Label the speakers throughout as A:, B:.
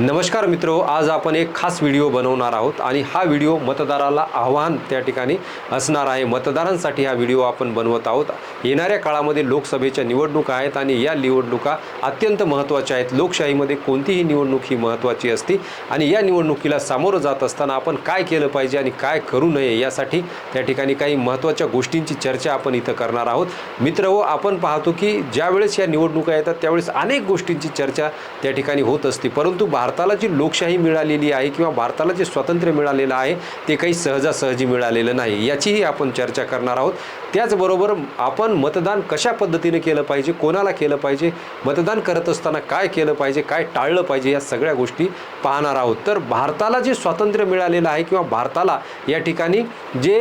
A: नमस्कार मित्रो आज आपण एक खास व्हिडिओ बनवणार आहोत आणि हा व्हिडिओ मतदाराला आव्हान त्या ठिकाणी असणार आहे. मतदारांसाठी हा व्हिडिओ आपण बनवत आहोत. येणाऱ्या काळामध्ये लोकसभेच्या निवडणुका आहेत आणि या निवडणुका अत्यंत महत्त्वाच्या आहेत. लोकशाहीमध्ये कोणतीही निवडणूक ही महत्त्वाची असते आणि या निवडणुकीला सामोरं जात असताना आपण काय केलं पाहिजे आणि काय करू नये यासाठी त्या ठिकाणी काही महत्त्वाच्या गोष्टींची चर्चा आपण इथं करणार आहोत. मित्र हो आपण पाहतो की ज्यावेळेस या निवडणुका येतात त्यावेळेस अनेक गोष्टींची चर्चा त्या ठिकाणी होत असते. परंतु भारताला जी लोकशाही मिळालेली आहे किंवा भारताला जे स्वातंत्र्य मिळालेलं आहे ते काही सहजासहजी मिळालेलं नाही याचीही आपण चर्चा करणार आहोत. त्याचबरोबर आपण मतदान कशा पद्धतीने केलं पाहिजे कोणाला केलं पाहिजे मतदान करत असताना काय केलं पाहिजे काय टाळलं पाहिजे या सगळ्या गोष्टी पाहणार आहोत. तर भारताला जे स्वातंत्र्य मिळालेलं आहे किंवा भारताला या ठिकाणी जे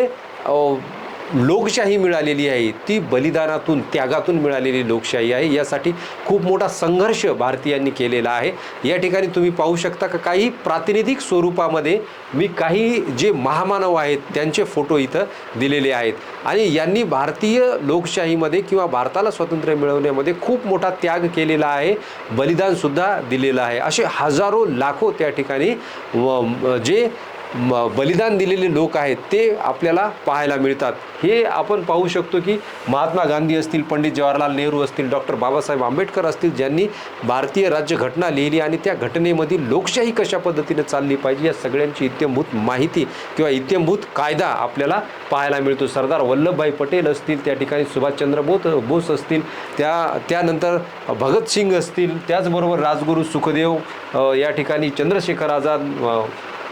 A: लोकशाही मिळालेली आहे ती बलिदानातून त्यागातून मिळालेली लोकशाही आहे. यासाठी खूप मोठा संघर्ष भारतीयांनी केलेला आहे. या ठिकाणी तुम्ही पाहू शकता का काही प्रातिनिधिक स्वरूपामध्ये मी काही जे महामानव आहेत त्यांचे फोटो इथं दिलेले आहेत. आणि यांनी भारतीय लोकशाहीमध्ये किंवा भारताला स्वातंत्र्य मिळवण्यामध्ये खूप मोठा त्याग केलेला आहे बलिदानसुद्धा दिलेलं आहे. असे हजारो लाखो त्या ठिकाणी व- जे म- बलिदान दिलेले लोक आहेत ते आपल्याला पाहायला मिळतात. हे आपण पाहू शकतो की महात्मा गांधी असतील पंडित जवाहरलाल नेहरू असतील डॉक्टर बाबासाहेब आंबेडकर असतील ज्यांनी भारतीय राज्यघटना लिहिली आणि त्या घटनेमधील लोकशाही कशा पद्धतीने चालली पाहिजे या सगळ्यांची इत्यंभूत माहिती किंवा इत्यंभूत कायदा आपल्याला पाहायला मिळतो. सरदार वल्लभभाई पटेल असतील त्या ठिकाणी सुभाषचंद्र बोस बोस असतील त्या त्यानंतर भगतसिंग असतील त्याचबरोबर राजगुरू सुखदेव या ठिकाणी चंद्रशेखर आझाद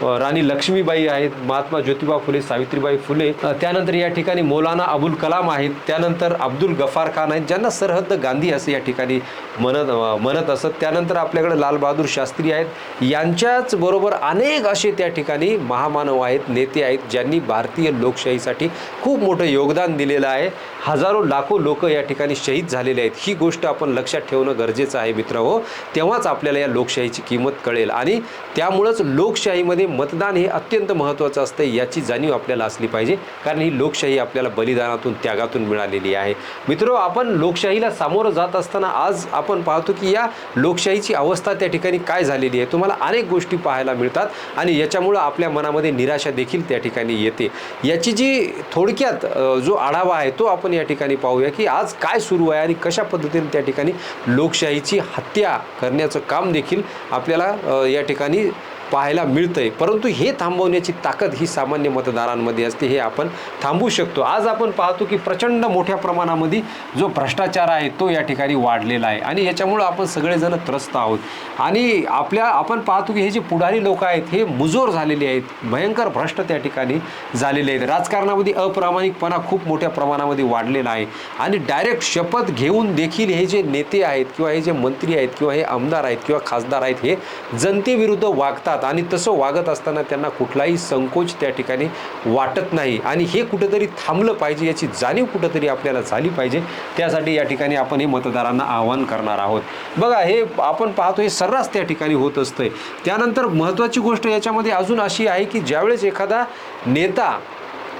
A: राणी लक्ष्मीबाई आहेत महात्मा ज्योतिबा फुले सावित्रीबाई फुले. त्यानंतर या ठिकाणी मौलाना अबुल कलाम आहेत. त्यानंतर अब्दुल गफार खान आहेत ज्यांना सरहद्द गांधी असे या ठिकाणी म्हणत म्हणत असत. त्यानंतर आपल्याकडे लालबहादूर शास्त्री आहेत. यांच्याच बरोबर अनेक असे त्या ठिकाणी महामानव आहेत नेते आहेत ज्यांनी भारतीय लोकशाहीसाठी खूप मोठं योगदान दिलेलं आहे. हजारो लाखो लोक या ठिकाणी शहीद झालेले आहेत. ही गोष्ट आपण लक्षात ठेवणं गरजेचं आहे मित्र हो तेव्हाच आपल्याला या लोकशाहीची किंमत कळेल. आणि त्यामुळंच लोकशाहीमध्ये मतदान हे अत्यंत महत्त्वाचं असतं याची जाणीव आपल्याला असली पाहिजे. कारण ही लोकशाही आपल्याला बलिदानातून त्यागातून मिळालेली आहे. मित्र आपण लोकशाहीला सामोरं जात असताना आज आपण पाहतो की या लोकशाहीची अवस्था त्या ठिकाणी काय झालेली आहे. तुम्हाला अनेक गोष्टी पाहायला मिळतात आणि याच्यामुळं आपल्या मनामध्ये निराशा देखील त्या ठिकाणी येते. याची जी थोडक्यात जो आढावा आहे तो आपण या ठिकाणी पाहूया की आज काय सुरू आहे आणि कशा पद्धतीने त्या ठिकाणी लोकशाहीची हत्या करण्याचं काम देखील आपल्याला या ठिकाणी पाहायला मिळतंय. परंतु हे थांबवण्याची ताकद ही सामान्य मतदारांमध्ये असते हे आपण थांबवू शकतो. आज आपण पाहतो की प्रचंड मोठ्या प्रमाणामध्ये जो भ्रष्टाचार आहे तो या ठिकाणी वाढलेला आहे. आणि याच्यामुळं आपण सगळेजण त्रस्त आहोत. आणि आपल्या आपण पाहतो की हे जे पुढारी लोक आहेत हे मुजोर झालेले आहेत. भयंकर भ्रष्ट त्या ठिकाणी झालेले आहेत. राजकारणामध्ये अप्रामाणिकपणा खूप मोठ्या प्रमाणामध्ये वाढलेला आहे. आणि डायरेक्ट शपथ घेऊन देखील हे जे नेते आहेत किंवा हे जे मंत्री आहेत किंवा हे आमदार आहेत किंवा खासदार आहेत हे जनतेविरुद्ध वागतात. आणि तसं वागत असताना त्यांना कुठलाही संकोच त्या ठिकाणी वाटत नाही. आणि हे कुठंतरी थांबलं पाहिजे याची जाणीव कुठंतरी आपल्याला झाली पाहिजे. त्यासाठी या ठिकाणी आपण हे मतदारांना आवाहन करणार आहोत. बघा हे आपण पाहतो हे सर्रास त्या ठिकाणी होत असतंय. त्यानंतर महत्त्वाची गोष्ट याच्यामध्ये अजून अशी आहे की ज्यावेळेस एखादा नेता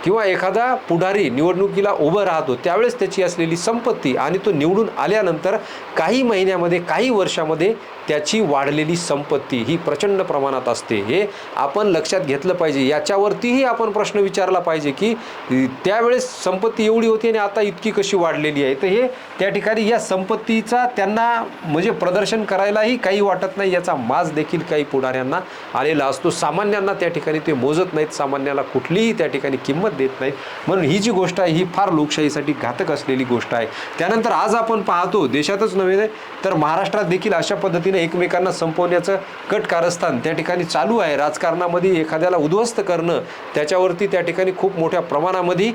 A: किंवा एखादा पुढारी निवडणुकीला उभं राहतो त्यावेळेस त्याची असलेली संपत्ती आणि तो निवडून आल्यानंतर काही महिन्यामध्ये काही वर्षामध्ये त्याची वाढलेली संपत्ती ही प्रचंड प्रमाणात असते. हे आपण लक्षात घेतलं पाहिजे. याच्यावरतीही आपण प्रश्न विचारला पाहिजे की त्यावेळेस संपत्ती एवढी होती आणि आता इतकी कशी वाढलेली आहे? तर हे त्या ठिकाणी या संपत्तीचा त्यांना म्हणजे प्रदर्शन करायलाही काही वाटत नाही. याचा माज देखील काही पुढाऱ्यांना आलेला असतो. सामान्यांना त्या ठिकाणी ते मोजत नाहीत. सामान्याला कुठलीही त्या ठिकाणी किंमत देत नाहीत. म्हणून ही जी गोष्ट आहे ही फार लोकशाहीसाठी घातक असलेली गोष्ट आहे. त्यानंतर आज आपण पाहतो देशातच नव्हे तर महाराष्ट्रात देखील अशा पद्धतीने एकमेकांना संपवण्याचं कट कारस्थान त्या ठिकाणी चालू आहे. राजकारणामध्ये एखाद्याला उद्ध्वस्त करणं त्याच्यावरती त्या ठिकाणी खूप मोठ्या प्रमाणामध्ये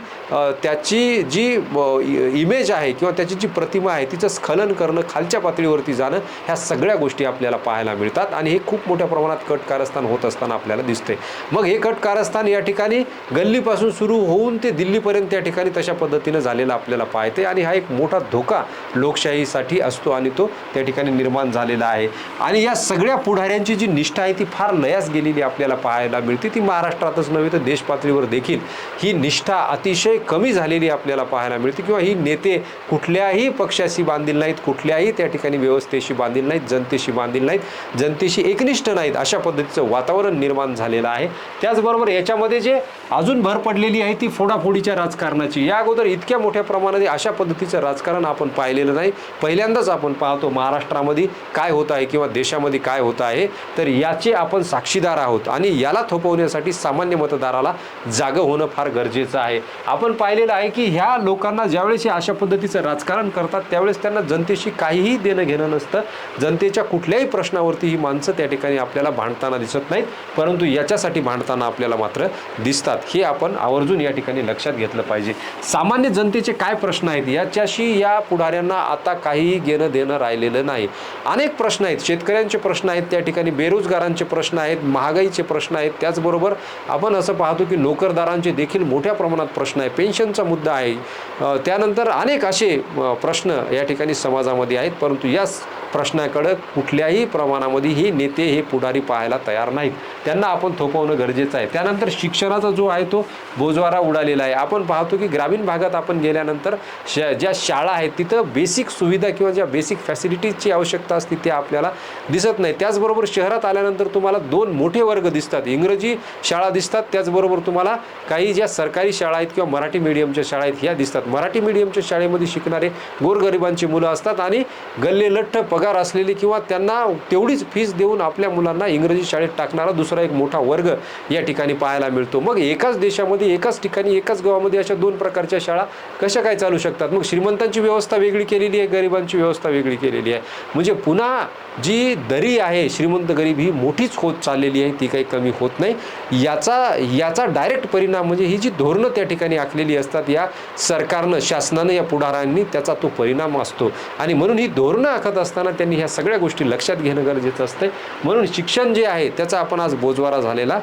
A: त्याची जी इ- इमेज आहे किंवा त्याची जी प्रतिमा आहे तिचं स्खलन करणं खालच्या पातळीवरती जाणं ह्या सगळ्या गोष्टी आपल्याला पाहायला मिळतात आणि हे खूप मोठ्या प्रमाणात कट कारस्थान होत असताना आपल्याला दिसते मग हे कट कारस्थान या ठिकाणी गल्लीपासून सुरू सुरू होऊन ते दिल्लीपर्यंत त्या ठिकाणी तशा पद्धतीनं झालेला आपल्याला पाहते आणि हा एक मोठा धोका लोकशाहीसाठी असतो आणि तो त्या ठिकाणी निर्माण झालेला आहे. आणि या सगळ्या पुढाऱ्यांची जी निष्ठा आहे ती फार लयास गेलेली आपल्याला पाहायला मिळते. ती महाराष्ट्रातच नव्हे तर देशपातळीवर देखील ही निष्ठा अतिशय कमी झालेली आपल्याला पाहायला मिळते. किंवा ही नेते कुठल्याही पक्षाशी बांधील नाहीत कुठल्याही त्या ठिकाणी व्यवस्थेशी बांधील नाहीत जनतेशी बांधील नाहीत जनतेशी एकनिष्ठ नाहीत अशा पद्धतीचं वातावरण निर्माण झालेलं आहे. त्याचबरोबर याच्यामध्ये जे अजून भर पडलेली आहे ती फोडाफोडीच्या राजकारणाची. या अगोदर इतक्या मोठ्या प्रमाणात अशा पद्धतीचं राजकारण आपण पाहिलेलं नाही. पहिल्यांदाच आपण पाहतो महाराष्ट्रामध्ये काय होत आहे. किंवा देशामध्ये काय होत आहे तर याचे आपण साक्षीदार आहोत आणि याला थोपवण्यासाठी सामान्य मतदाराला जागं होणं फार गरजेचं आहे. आपण पाहिलेलं आहे की ह्या लोकांना ज्यावेळेस हे अशा पद्धतीचं राजकारण करतात त्यावेळेस त्यांना जनतेशी काहीही देणं घेणं नसतं. जनतेच्या कुठल्याही प्रश्नावरती ही माणसं त्या ठिकाणी आपल्याला भांडताना दिसत नाहीत परंतु याच्यासाठी भांडताना आपल्याला मात्र दिसतात. हे आपण आवर्जून या ठिकाणी लक्षात घेतलं पाहिजे. सामान्य जनतेचे काय प्रश्न आहेत? याच्याशी या पुढाऱ्यांना आता काहीही घेणं देणं राहिलेलं नाही. अनेक प्रश्न आहेत. शेतकऱ्यांचे प्रश्न आहेत त्या ठिकाणी बेरोजगारांचे प्रश्न आहेत महागाईचे प्रश्न आहेत. त्याचबरोबर आपण असं पाहतो की नोकरदारांचे देखील मोठ्या प्रमाणात प्रश्न आहे पेन्शनचा मुद्दा आहे. त्यानंतर अनेक असे प्रश्न या ठिकाणी समाजामध्ये आहेत. परंतु याच प्रश्नाकडं कुठल्याही प्रमाणामध्ये हे नेते हे पुढारी पाहायला तयार नाहीत. त्यांना आपण थोपवणं गरजेचं आहे. त्यानंतर शिक्षणाचा जो आहे तो बोजवारा उडालेला आहे. आपण पाहतो की ग्रामीण भागात आपण गेल्यानंतर श ज्या शाळा आहेत तिथं बेसिक सुविधा किंवा ज्या बेसिक फॅसिलिटीजची आवश्यकता असते ते आपल्याला दिसत नाही. त्याचबरोबर शहरात आल्यानंतर तुम्हाला दोन मोठे वर्ग दिसतात. इंग्रजी शाळा दिसतात. त्याचबरोबर तुम्हाला काही ज्या सरकारी शाळा आहेत किंवा मराठी मीडियमच्या शाळा आहेत ह्या दिसतात. मराठी मीडियमच्या शाळेमध्ये शिकणारे गोरगरिबांची मुलं असतात आणि गल्ले लठ्ठ पगार असलेली किंवा त्यांना तेवढीच फीस देऊन आपल्या मुलांना इंग्रजी शाळेत टाकणारा दुसरा एक मोठा वर्ग या ठिकाणी पाहायला मिळतो. मग एकाच देशामध्ये एकाच ठिकाणी एकाच गावामध्ये अशा दोन प्रकारच्या शाळा कशा काय चालू शकतात? मग श्रीमंतांची व्यवस्था वेगळी केलेली आहे गरिबांची व्यवस्था वेगळी केलेली आहे. म्हणजे पुन्हा जी दरी आहे श्रीमंत गरीब ही मोठीच होत चाललेली आहे ती काही कमी होत नाही. याचा याचा डायरेक्ट परिणाम म्हणजे ही जी धोरणं त्या ठिकाणी आखलेली असतात या सरकारनं शासनानं या पुढाऱ्यांनी त्याचा तो परिणाम असतो. आणि म्हणून ही धोरणं आखत असताना त्यांनी ह्या सगळ्या गोष्टी लक्षात घेणं गरजेचं असतं म्हणून शिक्षण जे आहे त्याचा आपण आज बोजवारा झालेला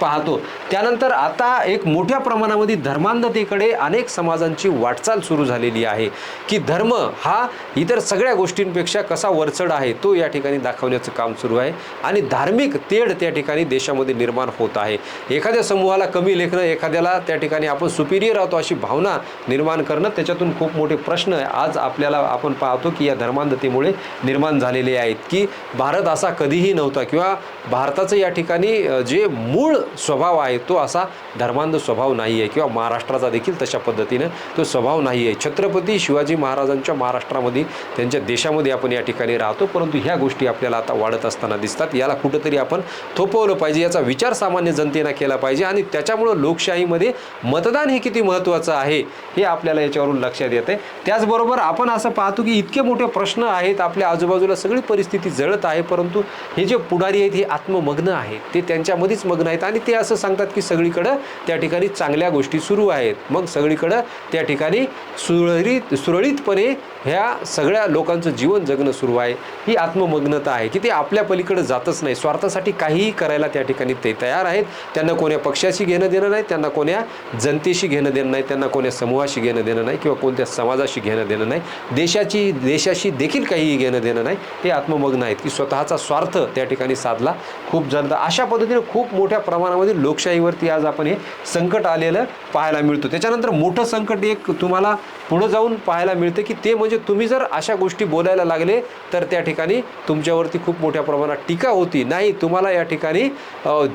A: पाहतो. त्यानंतर आता एक मोठ्या प्रमाणामध्ये धर्मांधतेकडे अनेक समाजांची वाटचाल सुरू झालेली आहे की धर्म हा इतर सगळ्या गोष्टींपेक्षा कसा वरचढ आहे तो या ठिकाणी दाखवण्याचं काम सुरू आहे आणि धार्मिक तेढ त्या ठिकाणी देशामध्ये निर्माण होत आहे. एखाद्या समूहाला कमी लेखणं एखाद्याला त्या ठिकाणी आपण सुपिरियर आहोत अशी भावना निर्माण करणं त्याच्यातून खूप मोठे प्रश्न आज आपल्याला आपण पाहतो की या धर्मांधतेमुळे निर्माण झालेले आहेत की भारत असा कधीही नव्हता किंवा भारताचं या ठिकाणी जे मूळ स्वभाव आहे तो असा धर्मांध स्वभाव नाही आहे किंवा महाराष्ट्राचा देखील तशा पद्धतीनं तो स्वभाव नाही आहे. छत्रपती शिवाजी महाराजांच्या महाराष्ट्रामध्ये त्यांच्या देशामध्ये आपण या ठिकाणी राहतो परंतु ह्या गोष्टी आपल्याला आता वाढत असताना दिसतात. याला कुठंतरी आपण थोपवलं पाहिजे याचा विचार सामान्य जनतेनं केला पाहिजे आणि त्याच्यामुळं लोकशाहीमध्ये मतदान हे किती महत्त्वाचं आहे हे आपल्याला याच्यावरून लक्षात येते त्याचबरोबर आपण असं पाहतो की इतके मोठे प्रश्न आहेत आपल्या आजूबाजूला सगळी परिस्थिती जळत आहे परंतु हे जे पुढारी आहेत हे आत्ममग्न आहेत. ते त्यांच्यामध्येच मग्न आहेत आणि ते असं सांगतात की सगळीकडं त्या ठिकाणी चांगल्या गोष्टी सुरू आहेत. मग सगळीकडं त्या ठिकाणी सुरळीत सुरळीतपणे ह्या सगळ्या लोकांचं जीवन जगणं सुरू आहे. ही आत्ममग्नता आहे की ते आपल्या पलीकडे जातच नाही. स्वार्थासाठी काहीही करायला त्या ठिकाणी ते तयार आहेत. त्यांना कोण्या पक्षाशी घेणं देणं नाही त्यांना कोण्या जनतेशी घेणं देणं नाही त्यांना कोण्या समूहाशी घेणं देणं नाही किंवा कोणत्या समाजाशी घेणं देणं नाही. देशाची देशाशी देखील काहीही घेणं देणं नाही. ते आत्ममग्न आहेत की स्वतःचा स्वार्थ त्या ठिकाणी साधला. खूप जनता अशा पद्धतीने खूप मोठ्या प्रमाणामध्ये लोकशाहीवरती आज आपण ठिकाणी संकट आलेलं पाहायला मिळतो. त्याच्यानंतर मोठं संकट एक तुम्हाला पुढं जाऊन पाहायला मिळतं की ते म्हणजे तुम्ही जर अशा गोष्टी बोलायला लागले तर त्या ठिकाणी तुमच्यावरती खूप मोठ्या प्रमाणात टीका होती. नाही तुम्हाला या ठिकाणी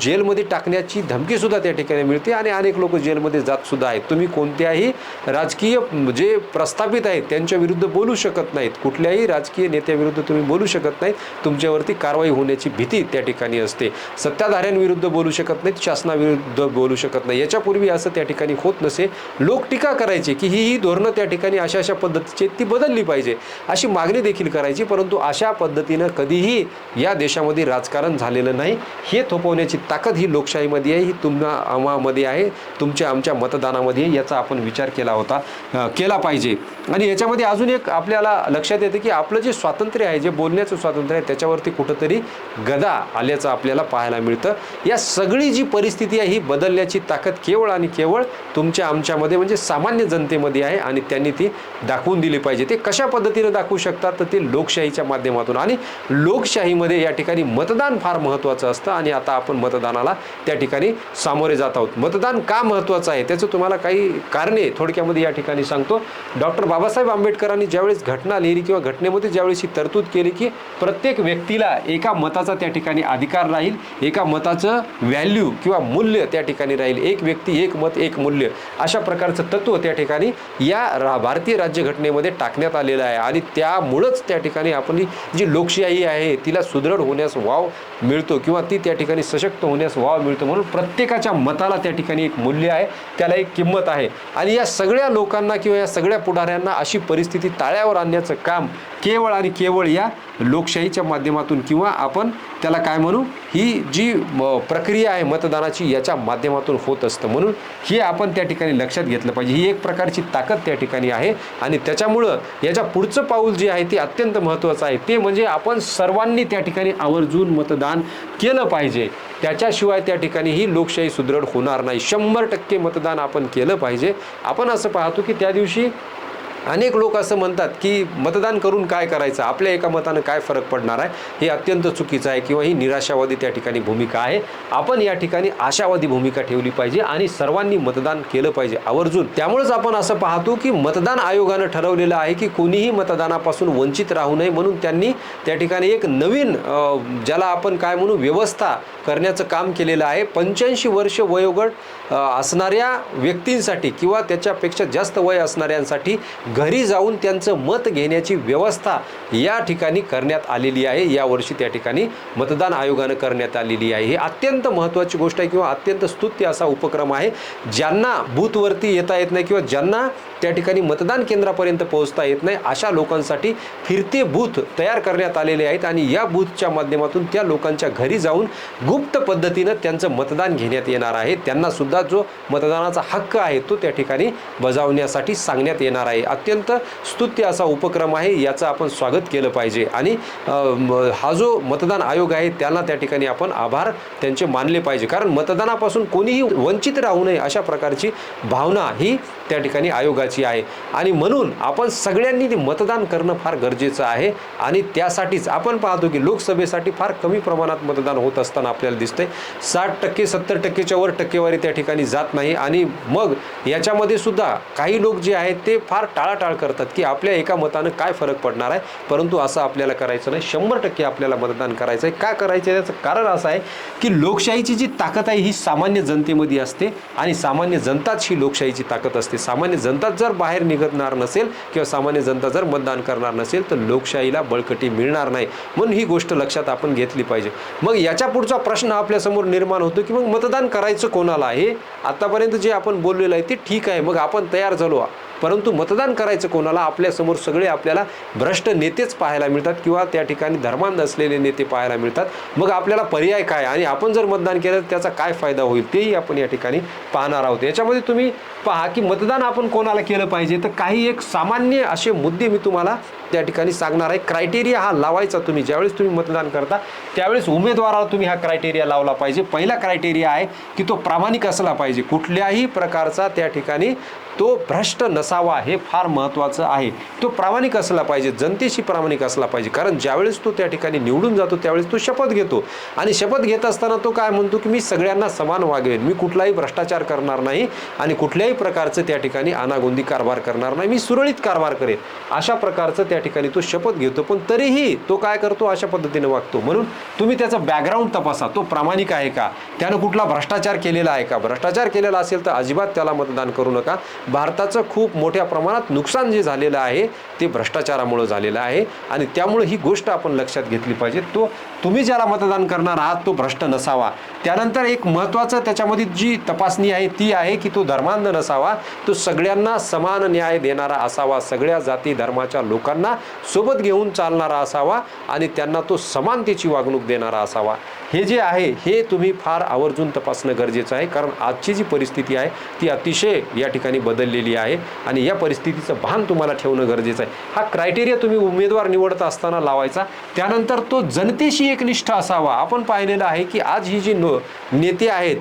A: जेलमध्ये टाकण्याची धमकीसुद्धा त्या ठिकाणी मिळते आणि अनेक लोक जेलमध्ये जात सुद्धा आहेत. तुम्ही कोणत्याही राजकीय जे प्रस्थापित आहेत त्यांच्या विरुद्ध बोलू शकत नाहीत. कुठल्याही राजकीय नेत्याविरुद्ध तुम्ही बोलू शकत नाहीत. तुमच्यावरती कारवाई होण्याची भीती त्या ठिकाणी असते. सत्ताधाऱ्यांविरुद्ध बोलू शकत नाहीत शासनाविरुद्ध बोलू शकत शकत नाही. याच्यापूर्वी असं त्या ठिकाणी होत नसे. लोक टीका करायचे की ही ही धोरणं त्या ठिकाणी अशा अशा पद्धतीची ती बदलली पाहिजे. अशी मागणी देखील करायची परंतु अशा पद्धतीनं कधीही या देशामध्ये राजकारण झालेलं नाही. हे थोपवण्याची ताकद ही लोकशाहीमध्ये आहे ही तुम्हा आम्हामध्ये आहे तुमच्या आमच्या मतदानामध्ये याचा आपण विचार केला होता केला पाहिजे. आणि याच्यामध्ये अजून एक आपल्याला लक्षात येते की आपलं जे स्वातंत्र्य आहे जे बोलण्याचं स्वातंत्र्य आहे त्याच्यावरती कुठंतरी गदा आल्याचं आपल्याला पाहायला मिळतं. या सगळी सगळी जी परिस्थिती आहे ही बदलण्याची ताकद केवळ आणि केवळ तुमच्या आमच्यामध्ये म्हणजे सामान्य जनतेमध्ये आहे आणि त्यांनी ती दाखवून दिली पाहिजे. ते कशा पद्धतीनं दाखवू शकतात? तर ते लोकशाहीच्या माध्यमातून. आणि लोकशाहीमध्ये या ठिकाणी मतदान फार महत्त्वाचं असतं आणि आता आपण मतदानाला त्या ठिकाणी सामोरे जात आहोत. मतदान का महत्त्वाचं आहे? त्याचं तुम्हाला काही कारणे थोडक्यामध्ये या ठिकाणी सांगतो. डॉक्टर बाबासाहेब आंबेडकरांनी ज्यावेळेस घटना लिहिली किंवा घटनेमध्ये ज्यावेळेस ही तरतूद केली की प्रत्येक व्यक्तीला एका मताचा त्या ठिकाणी अधिकार राहील एका मताचं व्हॅल्यू किंवा मूल्य त्या ठिकाणी राहील. एक व्यक्ती एक मत एक मूल्य अशा प्रकारचं तत्व त्या ठिकाणी या रा भारतीय राज्यघटनेमध्ये टाकण्यात आलेलं आहे. आणि त्यामुळंच त्या ठिकाणी आपली जी लोकशाही आहे तिला सुदृढ होण्यास वाव मिळतो किंवा ती त्या ठिकाणी सशक्त होण्यास वाव मिळतो म्हणून प्रत्येकाच्या मताला त्या ठिकाणी एक मूल्य आहे त्याला एक किंमत आहे. आणि या सगळ्या लोकांना किंवा या सगळ्या पुढाऱ्यांना अशी परिस्थिती ताळ्यावर आणण्याचं काम केवळ आणि केवळ या लोकशाहीच्या माध्यमातून किंवा आपण त्याला काय म्हणू? ही जी म, प्रक्रिया आहे मतदानाची याच्या माध्यमातून होत असतं. म्हणून हे आपण त्या ठिकाणी लक्षात घेतलं पाहिजे. ही एक प्रकारची ताकद त्या ठिकाणी आहे. आणि त्याच्यामुळं याच्या पुढचं पाऊल जे आहे ते अत्यंत महत्त्वाचं आहे. ते म्हणजे आपण सर्वांनी त्या ठिकाणी आवर्जून मतदान केलं पाहिजे. त्याच्याशिवाय त्या ठिकाणी ही लोकशाही सुदृढ होणार नाही. शंभर टक्के मतदान आपण केलं पाहिजे. आपण असं पाहतो की त्या दिवशी अनेक लोक असं म्हणतात की मतदान करून काय करायचं? आपल्या एका मतानं काय फरक पडणार आहे? हे अत्यंत चुकीचं आहे किंवा ही निराशावादी त्या ठिकाणी भूमिका आहे. आपण या ठिकाणी आशावादी भूमिका ठेवली पाहिजे आणि सर्वांनी मतदान केलं पाहिजे आवर्जून. त्यामुळेच आपण असं पाहतो की मतदान आयोगानं ठरवलेलं आहे की कोणीही मतदानापासून वंचित राहू नये म्हणून त्यांनी त्या ठिकाणी एक नवीन ज्याला आपण काय म्हणू व्यवस्था करण्याचं काम केलेलं आहे. पंच्याऐंशी वर्ष वयोगट असणाऱ्या व्यक्तींसाठी किंवा त्याच्यापेक्षा जास्त वय असणाऱ्यांसाठी घरी जाऊन त्यांचं मत घेण्याची व्यवस्था या ठिकाणी करण्यात आलेली आहे. यावर्षी त्या ठिकाणी मतदान आयोगानं करण्यात आलेली आहे. ही अत्यंत महत्त्वाची गोष्ट आहे किंवा अत्यंत स्तुत्य असा उपक्रम आहे. ज्यांना बूथवरती येता येत नाही किंवा ज्यांना त्या ठिकाणी मतदान केंद्रापर्यंत पोहोचता येत नाही अशा लोकांसाठी फिरते बूथ तयार करण्यात आलेले आहेत आणि या बूथच्या माध्यमातून त्या लोकांच्या घरी जाऊन गुप्त पद्धतीनं त्यांचं मतदान घेण्यात येणार आहे. त्यांनासुद्धा जो मतदानाचा हक्क आहे तो त्या ठिकाणी बजावण्यासाठी सांगण्यात येणार आहे. अत्यंत स्तुत्य असा उपक्रम आहे याचं आपण स्वागत केलं पाहिजे. आणि म- हा जो मतदान आयोग आहे त्यांना त्या ठिकाणी आपण आभार त्यांचे मानले पाहिजे. कारण मतदानापासून कोणीही वंचित राहू नये अशा प्रकारची भावना ही त्या ठिकाणी आयोगाची आहे. आणि म्हणून आपण सगळ्यांनी ते मतदान करणं फार गरजेचं आहे. आणि त्यासाठीच आपण पाहतो की लोकसभेसाठी फार कमी प्रमाणात मतदान होत असताना आपल्याला दिसतंय. साठ टक्के सत्तर टक्केच्या वर टक्केवारी त्या ठिकाणी जात नाही. आणि मग याच्यामध्ये सुद्धा काही लोक जे आहेत ते फार टाळाटाळ करतात की आपल्या एका मतानं काय फरक पडणार आहे? परंतु असं आपल्याला करायचं नाही. शंभर टक्के आपल्याला मतदान करायचं आहे का करायचं आहे त्याचं कारण असं आहे की लोकशाहीची जी ताकद आहे ही सामान्य जनतेमध्ये असते आणि सामान्य जनताच ही लोकशाहीची ताकद असते. सामान्य जनताच जर बाहेर निघणार नसेल किंवा सामान्य जनता जर मतदान करणार नसेल तर लोकशाहीला बळकटी मिळणार नाही. म्हणून ही गोष्ट लक्षात आपण घेतली पाहिजे. मग याच्या पुढचा प्रश्न आपल्यासमोर निर्माण होतो की मग मतदान करायचं कोणाला आहे? आतापर्यंत जे आपण बोललेलं आहे ते ठीक आहे. मग आपण तयार झालो. परंतु मतदान करायचं कोणाला? आपल्यासमोर सगळे आपल्याला भ्रष्ट नेतेच पाहायला मिळतात किंवा त्या ठिकाणी धर्मांध असलेले नेते पाहायला मिळतात. मग आपल्याला पर्याय काय? आणि आपण जर मतदान केलं तर त्याचा काय फायदा होईल? तेही आपण या ठिकाणी पाहणार आहोत. याच्यामध्ये तुम्ही पहा की मतदान आपण कोणाला केलं पाहिजे? तर काही एक सामान्य असे मुद्दे मी तुम्हाला त्या ठिकाणी सांगणार आहे. क्रायटेरिया हा लावायचा तुम्ही. ज्यावेळेस तुम्ही मतदान करता त्यावेळेस उमेदवाराला तुम्ही हा क्रायटेरिया लावला पाहिजे. पहिला क्रायटेरिया आहे की तो प्रामाणिक असला पाहिजे. कुठल्याही प्रकारचा त्या ठिकाणी तो भ्रष्ट नसावा हे फार महत्त्वाचं आहे. तो प्रामाणिक असला पाहिजे जनतेशी प्रामाणिक असला पाहिजे. कारण ज्यावेळेस तो त्या ठिकाणी निवडून जातो त्यावेळेस तो शपथ घेतो. आणि शपथ घेत असताना तो काय म्हणतो की मी सगळ्यांना समान वागवेन मी कुठलाही भ्रष्टाचार करणार नाही आणि कुठल्याही प्रकारचं त्या ठिकाणी अनागोंदी कारभार करणार नाही. मी सुरळीत कारभार करेन. अशा प्रकारचं त्या ठिकाणी तो शपथ घेतो. पण तरीही तो काय करतो? अशा पद्धतीने वागतो. म्हणून तुम्ही त्याचा बॅकग्राऊंड तपासा. तो प्रामाणिक आहे का? त्यानं कुठला भ्रष्टाचार केलेला आहे का? भ्रष्टाचार केलेला असेल तर अजिबात त्याला मतदान करू नका. भारताचं खूप मोठ्या प्रमाणात नुकसान जे झालेलं आहे ते भ्रष्टाचारामुळं झालेलं आहे. आणि त्यामुळे ही गोष्ट आपण लक्षात घेतली पाहिजे. तो तुम्ही ज्याला मतदान करणार आहात तो भ्रष्ट नसावा. त्यानंतर एक महत्त्वाचं त्याच्यामध्ये जी तपासणी आहे ती आहे की तो धर्मांध नसावा. तो सगळ्यांना समान न्याय देणारा असावा. सगळ्या जाती धर्माच्या लोकांना सोबत घेऊन चालणारा असावा आणि त्यांना तो समानतेची वागणूक देणारा असावा. हे जे आहे हे तुम्ही फार आवर्जून तपासणं गरजेचं आहे. कारण आजची जी परिस्थिती आहे ती अतिशय या ठिकाणी बदललेली आहे आणि या परिस्थितीचं भान तुम्हाला ठेवणं गरजेचं आहे. हा क्रायटेरिया तुम्ही उमेदवार निवडत असताना लावायचा. त्यानंतर तो जनतेशी एकनिष्ठ असावा. आपण पाहिलेलं आहे की आज ही जी नो नेते आहेत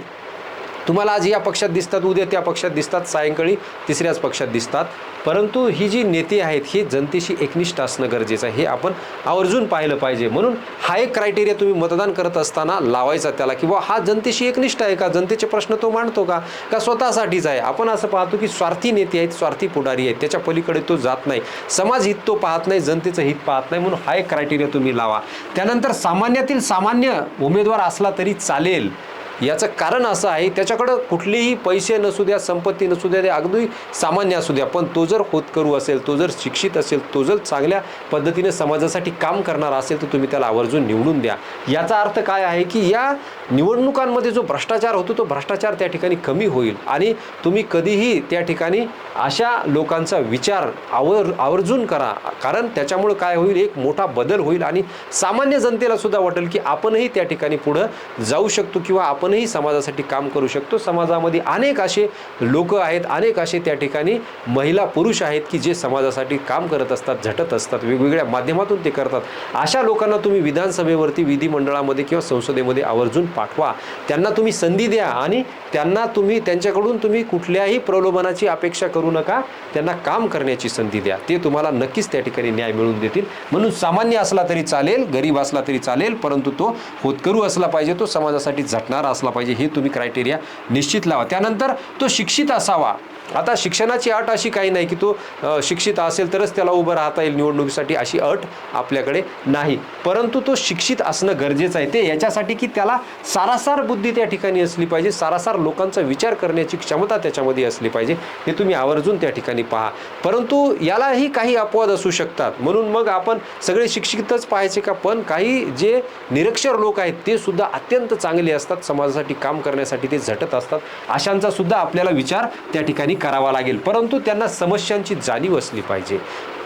A: तुम्हाला आज या पक्षात दिसतात उद्या त्या पक्षात दिसतात सायंकाळी तिसऱ्याच पक्षात दिसतात. परंतु ही जी नेते आहेत हे जनतेशी एकनिष्ठ असणं गरजेचं आहे हे आपण आवर्जून पाहिलं पाहिजे. म्हणून हा एक क्रायटेरिया तुम्ही मतदान करत असताना लावायचा त्याला किंवा हा जनतेशी एकनिष्ठ आहे का? जनतेचे प्रश्न तो मांडतो का? का स्वतःसाठीच आहे? आपण असं पाहतो की स्वार्थी नेते आहेत स्वार्थी पुढारी आहेत. त्याच्या पलीकडे तो जात नाही. समाज हित तो पाहत नाही जनतेचं हित पाहत नाही. म्हणून हा एक क्रायटेरिया तुम्ही लावा. त्यानंतर सामान्यातील सामान्य उमेदवार असला तरी चालेल. याचं कारण असं आहे त्याच्याकडं कुठलेही पैसे नसू द्या संपत्ती नसू द्या ते अगदी सामान्य असू द्या. पण तो जर होतकरू असेल तो जर शिक्षित असेल तो जर चांगल्या पद्धतीने समाजासाठी काम करणारा असेल तर तुम्ही त्याला आवर्जून निवडून द्या. याचा अर्थ काय आहे की या निवडणुकांमध्ये जो भ्रष्टाचार होतो तो भ्रष्टाचार त्या ठिकाणी कमी होईल. आणि तुम्ही कधीही त्या ठिकाणी अशा लोकांचा विचार आवर आवर्जून करा. कारण त्याच्यामुळं काय होईल एक मोठा बदल होईल आणि सामान्य जनतेला सुद्धा वाटेल की आपणही त्या ठिकाणी पुढं जाऊ शकतो किंवा आपणही समाजासाठी काम करू शकतो. समाजामध्ये अनेक असे लोक आहेत अनेक असे त्या ठिकाणी महिला पुरुष आहेत की जे समाजासाठी काम करत असतात झटत असतात वेगवेगळ्या माध्यमातून ते करतात. अशा लोकांना तुम्ही विधानसभेवरती विधिमंडळामध्ये किंवा संसदेमध्ये आवर्जून पाठवा. त्यांना तुम्ही संधी द्या आणि त्यांना तुम्ही त्यांच्याकडून तुम्ही कुठल्याही प्रलोभनाची अपेक्षा करू नका. त्यांना काम करण्याची संधी द्या. ते तुम्हाला नक्कीच त्या ठिकाणी न्याय मिळवून देतील. म्हणून सामान्य असला तरी चालेल गरीब असला तरी चालेल परंतु तो होतकरू असला पाहिजे तो समाजासाठी झटणारा असला पाहिजे हे तुम्ही क्रायटेरिया निश्चित लावा. त्यानंतर तो शिक्षित असावा. आता शिक्षणाची अट अशी काही नाही की तो शिक्षित असेल तरच त्याला उभं राहता येईल निवडणुकीसाठी अशी अट आपल्याकडे नाही. परंतु तो शिक्षित असणं गरजेचं आहे. ते याच्यासाठी की त्याला सारासार बुद्धी त्या ठिकाणी असली पाहिजे सारासार लोकांचा विचार करण्याची क्षमता त्याच्यामध्ये असली पाहिजे हे तुम्ही आवर्जून त्या ठिकाणी पहा. परंतु यालाही काही अपवाद असू शकतात. म्हणून मग आपण सगळे शिक्षितच पाहायचे का? पण काही जे निरक्षर लोक आहेत ते सुद्धा अत्यंत चांगले असतात. समाजासाठी काम करण्यासाठी ते झटत असतात. अशांचा सुद्धा आपल्याला विचार त्या ठिकाणी करावा लागेल. परंतु त्यांना समस्यांची जाणीव असली पाहिजे.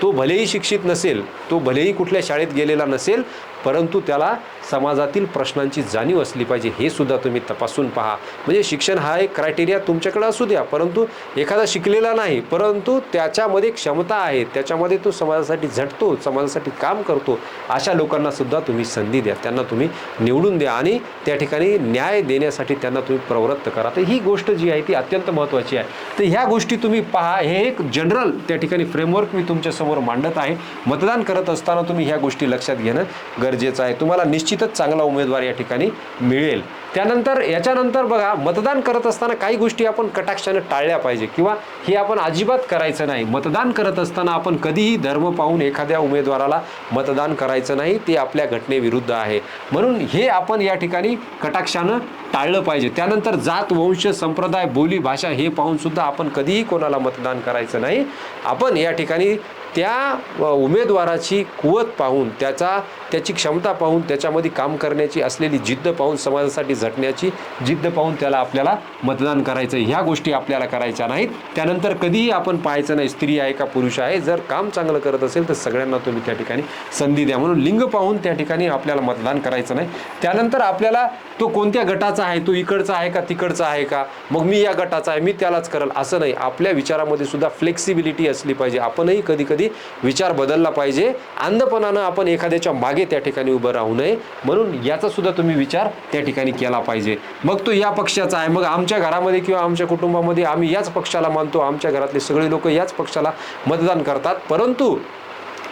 A: तो भलेही शिक्षित नसेल तो भलेही कुठल्या शाळेत गेलेला नसेल परंतु त्याला समाजातील प्रश्नांची जाणीव असली पाहिजे हे सुद्धा तुम्ही तपासून पहा. म्हणजे शिक्षण हा एक क्रायटेरिया तुमच्याकडे असू द्या परंतु एखादा शिकलेला नाही परंतु त्याच्यामध्ये क्षमता आहे त्याच्यामध्ये तो समाजासाठी झटतो समाजासाठी काम करतो अशा लोकांना सुद्धा तुम्ही संधी द्या त्यांना तुम्ही निवडून द्या आणि त्या ठिकाणी न्याय देण्यासाठी त्यांना तुम्ही प्रवृत्त करा. तर ही गोष्ट जी आहे ती अत्यंत महत्त्वाची आहे. तर ह्या गोष्टी तुम्ही पहा हे एक जनरल त्या ठिकाणी फ्रेमवर्क मी तुमच्यासमोर मांडत आहे. मतदान करत असताना तुम्ही ह्या गोष्टी लक्षात घेणं गरजेचं आहे. तुम्हाला निश्चितच चांगला उमेदवार या ठिकाणी मिळेल. त्यानंतर याच्यानंतर बघा मतदान करत असताना काही गोष्टी आपण कटाक्षाने टाळल्या पाहिजे किंवा हे आपण अजिबात करायचं नाही. मतदान करत असताना आपण कधीही धर्म पाहून एखाद्या उमेदवाराला मतदान करायचं नाही ते आपल्या घटनेविरुद्ध आहे. म्हणून हे आपण या ठिकाणी कटाक्षानं टाळलं पाहिजे. त्यानंतर जात वंश संप्रदाय बोली भाषा हे पाहून सुद्धा आपण कधीही कोणाला मतदान करायचं नाही. आपण या ठिकाणी त्या उमेदवाराची कुवत पाहून त्याचा त्याची क्षमता पाहून त्याच्यामध्ये काम करण्याची असलेली जिद्द पाहून समाजासाठी झटण्याची जिद्द पाहून त्याला आपल्याला मतदान करायचं आहे. ह्या गोष्टी आपल्याला करायच्या नाहीत. त्यानंतर कधीही आपण पाहायचं नाही स्त्री आहे का पुरुष आहे जर काम चांगलं करत असेल तर सगळ्यांना तुम्ही त्या ठिकाणी संधी द्या. म्हणून लिंग पाहून त्या ठिकाणी आपल्याला मतदान करायचं नाही. त्यानंतर आपल्याला तो कोणत्या गटाचा आहे तो इकडचा आहे का तिकडचा आहे का? मग मी या गटाचा आहे मी त्यालाच करल. असं नाही. आपल्या विचारामध्ये सुद्धा फ्लेक्सिबिलिटी असली पाहिजे. आपणही कधी कधी विचार बदलला पाहिजे. अंधपणानं आपण एखाद्याच्या मागे त्या ठिकाणी उभं राहू नये. म्हणून याचा सुद्धा तुम्ही विचार त्या ठिकाणी केला पाहिजे. मग तो या पक्षाचा आहे. मग आमच्या घरामध्ये किंवा आमच्या कुटुंबामध्ये आम्ही याच पक्षाला मानतो. आमच्या घरातले सगळे लोक याच पक्षाला मतदान करतात. परंतु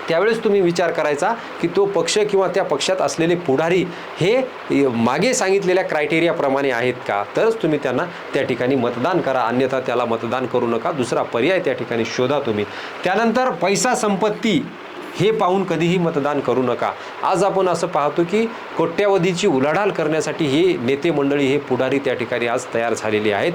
A: त्यावेळेस तुम्ही विचार करायचा की तो पक्ष किंवा त्या पक्षात असलेले पुढारी हे मागे सांगितलेल्या क्रायटेरियाप्रमाणे आहेत का? तरच तुम्ही त्यांना त्या ठिकाणी मतदान करा. अन्यथा त्याला मतदान करू नका. दुसरा पर्याय त्या ठिकाणी शोधा तुम्ही. त्यानंतर पैसा संपत्ती हे पाहून कधीही मतदान करू नका. आज आपण असं पाहतो की कोट्यावधीची उलाढाल करण्यासाठी हे नेते मंडळी हे पुढारी त्या ठिकाणी आज तयार झालेली आहेत.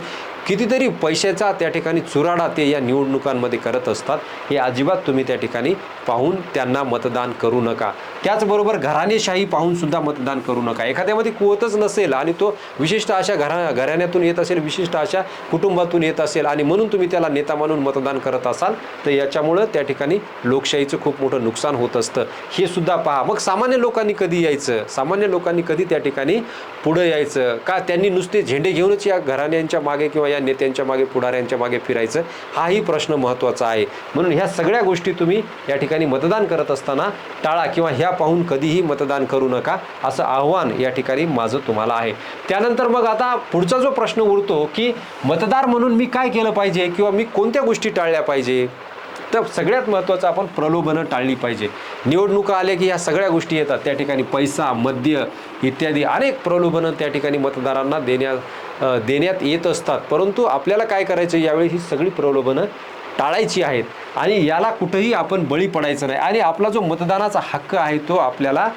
A: कितीतरी पैशाचा त्या ठिकाणी चुराडा ते या निवडणुकांमध्ये करत असतात. हे अजिबात तुम्ही त्या ठिकाणी पाहून त्यांना मतदान करू नका. त्याचबरोबर घराणेशाही पाहून सुद्धा मतदान करू नका. एखाद्यामध्ये कुवतच नसेल आणि तो विशिष्ट अशा घरा घराण्यातून येत असेल विशिष्ट अशा कुटुंबातून येत असेल आणि म्हणून तुम्ही त्याला नेता मानून मतदान करत असाल तर याच्यामुळं त्या ठिकाणी लोकशाहीचं खूप मोठं नुकसान होत असतं. हे सुद्धा पहा. मग सामान्य लोकांनी कधी यायचं? सामान्य लोकांनी कधी त्या ठिकाणी पुढं यायचं? का त्यांनी नुसते झेंडे घेऊनच या घराण्यांच्या मागे किंवा या नेत्यांच्या मागे पुढाऱ्यांच्या मागे फिरायचं हाही प्रश्न महत्त्वाचा आहे. म्हणून ह्या सगळ्या गोष्टी तुम्ही या ठिकाणी मतदान करत असताना टाळा किंवा ह्या पाहून कधीही मतदान करू नका असं आव्हान या ठिकाणी माझं तुम्हाला आहे. त्यानंतर मग आता पुढचा जो प्रश्न उरतो की मतदार म्हणून मी काय केलं पाहिजे किंवा मी कोणत्या गोष्टी टाळल्या पाहिजे? तर सगळ्यात महत्त्वाचं आपण प्रलोभनं टाळली पाहिजे. निवडणुका आल्या की ह्या सगळ्या गोष्टी येतात. त्या ठिकाणी पैसा मद्य इत्यादी अनेक प्रलोभनं त्या ठिकाणी मतदारांना देण्या देण्यात येत असतात. परंतु आपल्याला काय करायचं यावेळी ही सगळी प्रलोभनं टाळायची आहेत आणि याला कुठंही आपण बळी पडायचं नाही. आणि आपला जो मतदानाचा हक्क आहे तो आपल्याला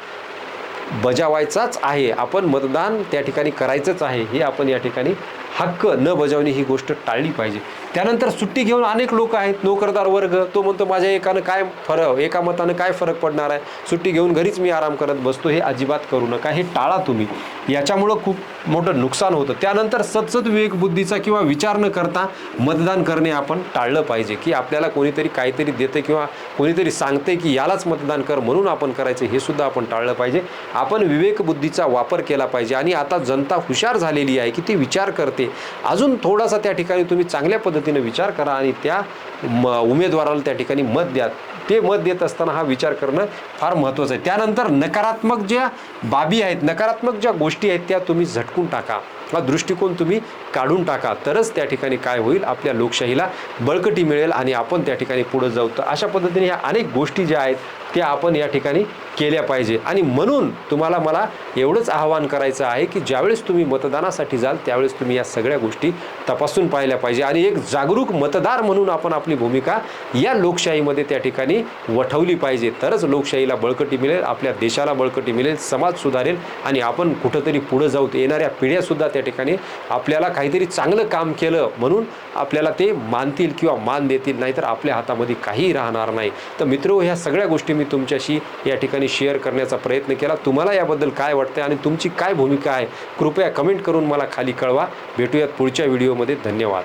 A: बजावायचाच आहे. आपण मतदान त्या ठिकाणी करायचंच आहे. हे आपण या ठिकाणी हक्क न बजावणे ही गोष्ट टाळली पाहिजे. त्यानंतर सुट्टी घेऊन अनेक लोक आहेत नोकरदार वर्ग. तो म्हणतो माझ्या एकानं काय फरक एका मतानं काय फरक पडणार आहे? सुट्टी घेऊन घरीच मी आराम करत बसतो हे अजिबात करू नका हे टाळा तुम्ही. याच्यामुळं खूप मोठं नुकसान होतं. त्यानंतर सतसत विवेकबुद्धीचा किंवा विचार न करता मतदान करणे आपण टाळलं पाहिजे की आपल्याला कोणीतरी काहीतरी देते किंवा कोणीतरी सांगते की यालाच मतदान कर म्हणून आपण करायचं हे सुद्धा आपण टाळलं पाहिजे. आपण विवेकबुद्धीचा वापर केला पाहिजे. आणि आता जनता हुशार झालेली आहे की ती विचार करते. अजून थोडासा त्या ठिकाणी तुम्ही चांगल्या पद्धतीने विचार करा आणि त्या म उमेदवाराला त्या ठिकाणी मत द्या. ते मत देत असताना हा विचार करणं फार महत्त्वाचं आहे. त्यानंतर नकारात्मक ज्या बाबी आहेत नकारात्मक ज्या गोष्टी आहेत त्या तुम्ही झटकून टाका. हा दृष्टिकोन तुम्ही काढून टाका. तरच त्या ठिकाणी काय होईल? आपल्या लोकशाहीला बळकटी मिळेल आणि आपण त्या ठिकाणी पुढं जाऊ. तर अशा पद्धतीने ह्या अनेक गोष्टी ज्या आहेत त्या आपण या ठिकाणी केल्या पाहिजे. आणि म्हणून तुम्हाला मला एवढंच आवाहन करायचं आहे की ज्यावेळेस तुम्ही मतदानासाठी जाल त्यावेळेस तुम्ही या सगळ्या गोष्टी तपासून पाहिल्या पाहिजे. आणि एक जागरूक मतदार म्हणून आपण आपली भूमिका या लोकशाहीमध्ये त्या ठिकाणी वठवली पाहिजे. तरच लोकशाहीला बळकटी मिळेल आपल्या देशाला बळकटी मिळेल समाज सुधारेल आणि आपण कुठंतरी पुढं जाऊ. येणाऱ्या पिढ्यासुद्धा त्या ठिकाणी आपल्याला काहीतरी चांगलं काम केलं म्हणून आपल्याला ते मानतील किंवा मान देतील नाहीतर आपल्या हातामध्ये काहीही राहणार नाही. तर मित्र ह्या सगळ्या गोष्टी मी तुमच्याशी या ठिकाणी शेअर करण्याचा प्रयत्न केला. तुम्हाला याबद्दल काय वाटतं आणि तुमची काय भूमिका आहे कृपया कमेंट करून मला खाली कळवा. भेटूयात पुढच्या व्हिडिओ व्हिडिओमध्ये धन्यवाद.